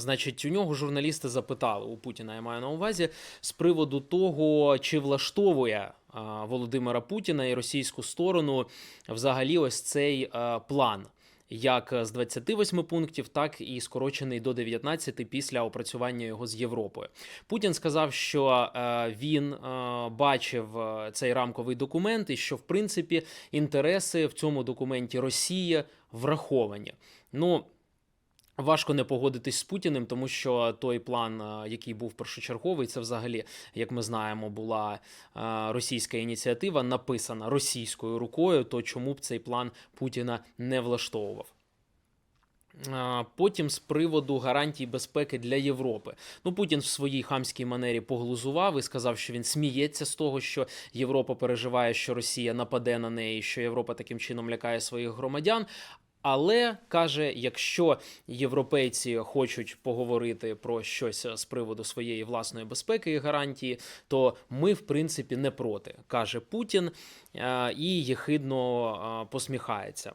Значить, у нього журналісти запитали у Путіна, я маю на увазі, з приводу того, чи влаштовує а, Володимира Путіна і російську сторону взагалі ось цей а, план. Як з 28 пунктів, так і скорочений до 19 після опрацювання його з Європою. Путін сказав, що е, він е, бачив е, цей рамковий документ, і що в принципі інтереси в цьому документі Росії враховані. Ну Важко не погодитись з Путіним, тому що той план, е, який був першочерговий, це взагалі, як ми знаємо, була е, російська ініціатива, написана російською рукою. То чому б цей план Путіна не влаштовував? Е, Потім з приводу гарантій безпеки для Європи. Ну, Путін в своїй хамській манері поглузував і сказав, що він сміється з того, що Європа переживає, що Росія нападе на неї, що Європа таким чином лякає своїх громадян. Але каже, якщо європейці хочуть поговорити про щось з приводу своєї власної безпеки і гарантії, то ми в принципі не проти, каже Путін е, і єхидно е, посміхається.